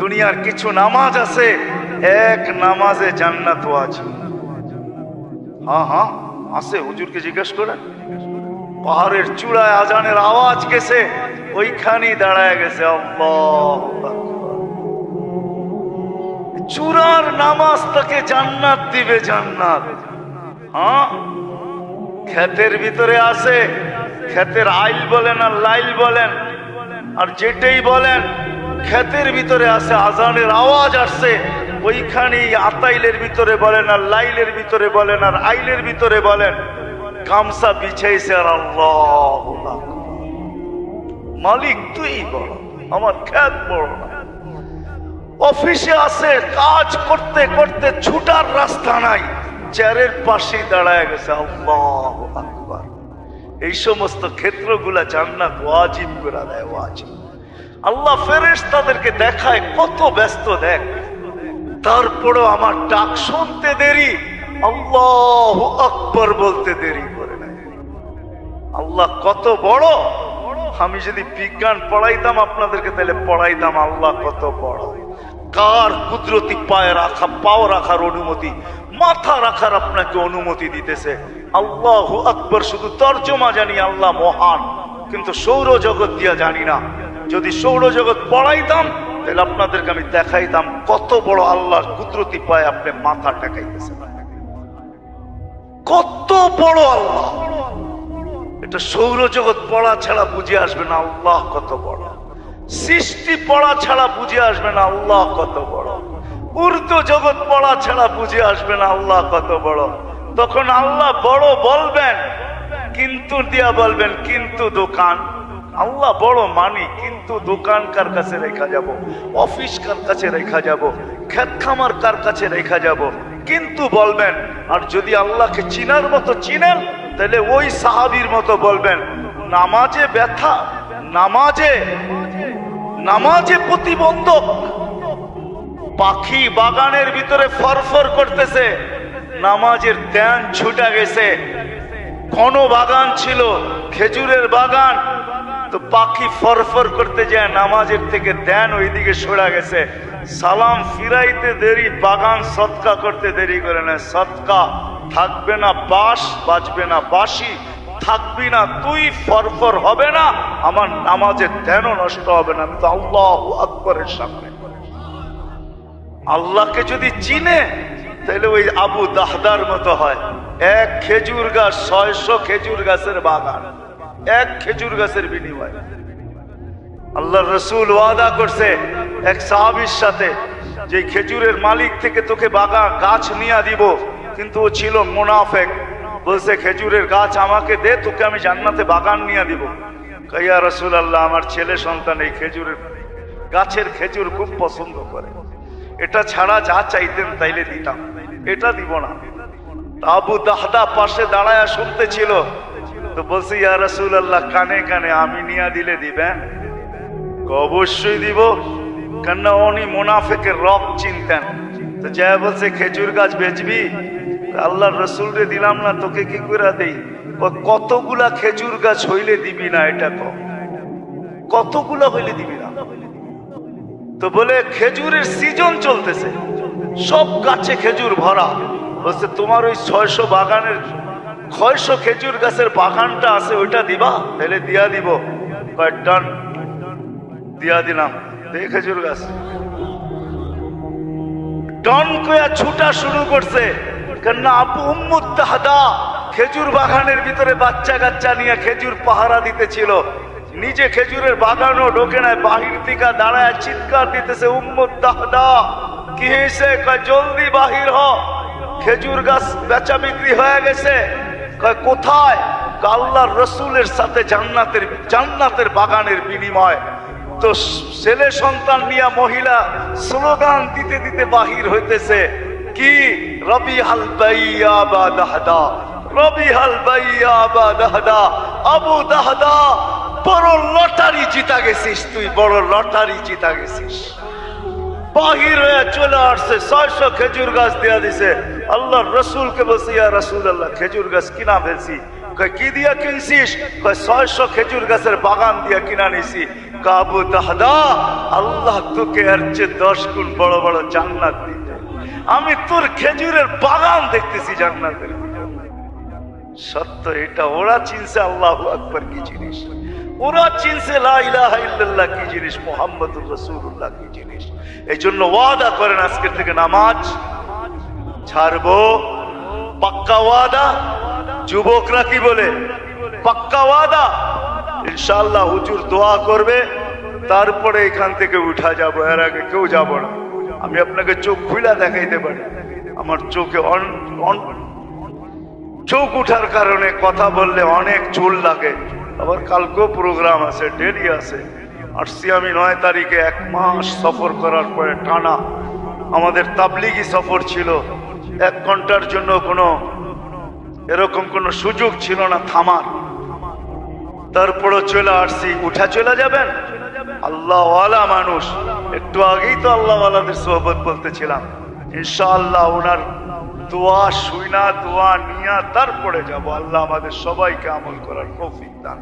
দুনিয়ার কিছু নামাজ আছে, এক নামাজে জান্নাত ওয়াজিব হ্যাঁ হ্যাঁ আছে, হুজুরকে জিজ্ঞেস করেন। পাহাড়ের চূড়ায় আজানের আওয়াজ গেছে, ওইখানেই দাঁড়ায় গেছে চূড়ার নামাজ তাকে জান্নাত দিবে, জান্নাত। হ্যাঁ? ক্ষেতের ভিতরে আছে, ক্ষেতের আইল বলেন আর লাইল বলেন, আর যেটাই বলেন ক্ষেতের ভিতরে আছে, আজানের আওয়াজ আসছে। ওইখানেই আতাইলের ভিতরে বলেন আর লাইলের ভিতরে বলেন আর আইলের ভিতরে বলেন, গামছা বিছাইছে আর আল্লাহ মালিক তুই বড় আমার খ্যাত বড় না। অফিসে আছে, কাজ করতে করতে ছুটার রাস্তা নাই, চেয়ারের পাশে দাঁড়ায় গেছে আল্লাহ এই সমস্ত ক্ষেত্রগুলা জান্নাত ওয়াজিব করে দেয়, ওয়াজিব। আল্লাহ ফেরেশ তাদেরকে দেখায় কত ব্যস্ত দেখ। তারপরও আমার ডাক শুনতে দেরি, আল্লাহ আকবর বলতে দেরি করে নেয় আল্লাহ কত বড়। আমি যদি বিজ্ঞান পড়াইতাম আপনাদেরকে, তাহলে পড়াইতাম আল্লাহ কত বড়। কার কুদরতি পায়ে রাখা, পাও রাখার অনুমতি, মাথা রাখার আপনাকে অনুমতি দিতেছে। আল্লাহ আকবর, শুধু তর্জমা জানি আল্লাহ মহান, কিন্তু সৌরজগৎ দিয়া জানি না। যদি সৌরজগৎ পড়াইতাম, তাহলে আপনাদেরকে আমি দেখাইতাম কত বড় আল্লাহর কুদরতি পায়ে আপনি মাথা টেকাইতেছেন কত বড় আল্লাহ। এটা সৌরজগৎ পড়া ছাড়া বুঝে আসবে না আল্লাহ কত বড়। সৃষ্টি পড়া ছাড়া বুঝে আসবে না আল্লাহ কত বড়। উর্দু জগৎ পড়া ছাড়া বুঝে আসবে না আল্লাহ কত বড়। তখন আল্লাহ বড় বলবেন, কিন্তু দিয়া বলবেন, কিন্তু দোকান। আল্লাহ বড় মানি, কিন্তু দোকান কার কাছে রেখা যাব অফিস কার কাছে রেখা যাব খেত খামার কার কাছে রেখা যাব। কিন্তু বলবেন, আর যদি আল্লাহকে চিনার মতো চিনেন, তাহলে ওই সাহাবির মতো বলবেন, নামাজে ব্যথা, নামাজে নামাজে প্রতিবন্ধক। পাখি বাগানের ভিতরে ফরফর করতেছে, নামাজের ধ্যান ছুটা গেছে। ঘন বাগান ছিল, খেজুরের বাগান তো পাখি ফরফর করতে যায়, নামাজের থেকে ধ্যান ওইদিকে সরা গেছে। সালাম ফিরাইতে দেরি, বাগান সৎকা করতে দেরি করে না। সৎকা থাকবে না বাস বাঁচবে না বাসি থাকবি না তুই ফরফর হবে না, আমার নামাজের ধ্যানও নষ্ট হবে না। আমি তো আল্লাহ আকবরের সামনে। আল্লাহকে যদি চিনে, তাহলে ওই আবু দাহদার মতো হয়। এক খেজুর গাছ, ছয়শো খেজুর গাছের বাগান। এক খেজুর গাছের বিনিময়। আল্লাহ রসুল ওয়াদা করছে এক সাহাবির সাথে যে খেজুরের মালিক থেকে তোকে বাগান গাছ নিয়ে দিব, কিন্তু ও ছিল মোনাফেক। বলছে, খেজুরের গাছ আমাকে দে, তোকে আমি জান্নাতে বাগান নিয়ে দিব। কইয়া রসুল আল্লাহ আমার ছেলে সন্তান এই খেজুরের গাছের খেজুর খুব পছন্দ করে। এটা ছাড়া যা চাইতেন তাইলে দিতাম। এটা দিব না। আবু দাহদা পাশে দাঁড়ায় শুনতেছিল তো বলছে, ইয়া রসুল আল্লাহ কানে কানে আমি নিয়া দিলে দিবেন? অবশ্যই দিব। কেননা উনি মুনাফেকের রক চিনতেন। তো যা বলছে, খেজুর গাছ বেচবি? আল্লাহর রসুল রে দিলাম না, তোকে কি করে দেই? কতগুলা খেজুর গাছ হইলে দিবি না এটা কম কতগুলা হইলে দিবি না? তো বলে, খেজুরের সিজন চলতেছে। সব গাছে খেজুর ভরা। বলছে, তোমার ওই ছয়শো বাগানের ছয়শো খেজুর গাছের বাগানটা আছে, ওইটা দিবা, তাহলে দিয়া দিব। ডান দিয়া দিলাম। খেজুর গাছ। ডন কয়া ছুটা শুরু করছে। কেননা আবু উম্মুদ তাহাদা, খেজুর বাগানের ভিতরে বাচ্চা কাচ্চা নিয়ে খেজুর পাহারা দিতেছিল। নিজে খেজুরের বাগানও ঢোকে নাই, বাহির থেকে দাঁড়ায় চিৎকার দিতেছে উম্মুদ তাহাদা, কি হয়েছে? জলদি বাহির হ। খেজুর গাছ বেচা বিক্রি হয়ে গেছে। কোথায়? আল্লাহর রসুলের সাথে জান্নাতের জান্নাতের বাগানের বিনিময়। তো ছেলে সন্তান নিয়ে মহিলা স্লোগান দিতে দিতে বাহির হইতেছে। কি? রবি হাল দাহদা রবি হাল দাহদা আবু দাহদা, বড় লটারি জিতা গেছিস তুই, বড় লটারি জিতা গেছিস। বাহির হয়ে চলে আসছে, ছয়শো খেজুর গাছ দেয়া দিছে। আল্লাহ রসুলকে বলছে, ইয়া রসুল আল্লাহ খেজুর গাছ কিনা ফেলছি। কি দিয়া কিনছিস? ছয়শো খেজুর গাছের বাগান দিয়া কিনা নিছি। কাবু দাহদা আল্লাহ তোকে এর চেয়ে দশ গুণ বড় বড় জান্নাত দিতে আমি তোর খেজুরের বাগান দেখতেছি জান্নাতের সত্য, এটা ওরা চিনছে, আল্লাহ আকবর, কি জিনিস? ওরা চিনছে, লা ইলাহা ইল্লাল্লাহ, কি জিনিস? মোহাম্মদুর রাসূলুল্লাহ, কি জিনিস? এই জন্য ওয়াদা করেন আজকের থেকে নামাজ। ছাড়বো? পাক্কা ওয়াদা? যুবকরা কি বলে? পাক্কা ওয়াদা? ইনশাল্লাহ হুজুর দোয়া করবে, তারপরে এখান থেকে উঠা যাব। এর আগে কেউ যাব না। আমি আপনাকে চোখ খুলা দেখাইতে পারি। আমার চোখে চোখ উঠার কারণে কথা বললে অনেক চুল লাগে। আবার কালকেও প্রোগ্রাম আছে ডেলি আছে। আসছি আমি নয় তারিখে, এক মাস সফর করার পরে টানা। আমাদের তাবলিগি সফর ছিল। এক ঘণ্টার জন্য কোনো এরকম কোনো সুযোগ ছিল না থামার। তারপরও চলে আসছি। উঠা চলে যাবেন? আল্লাহওয়ালা মানুষ। একটু আগেই তো আল্লাহওয়ালাদের সোহবত বলতেছিলাম। ইনশাআল্লাহ ওনার দোয়া শুইনা, দোয়া নিয়া তারপরে যাব। আল্লাহ আমাদের সবাইকে আমল করার তৌফিক দান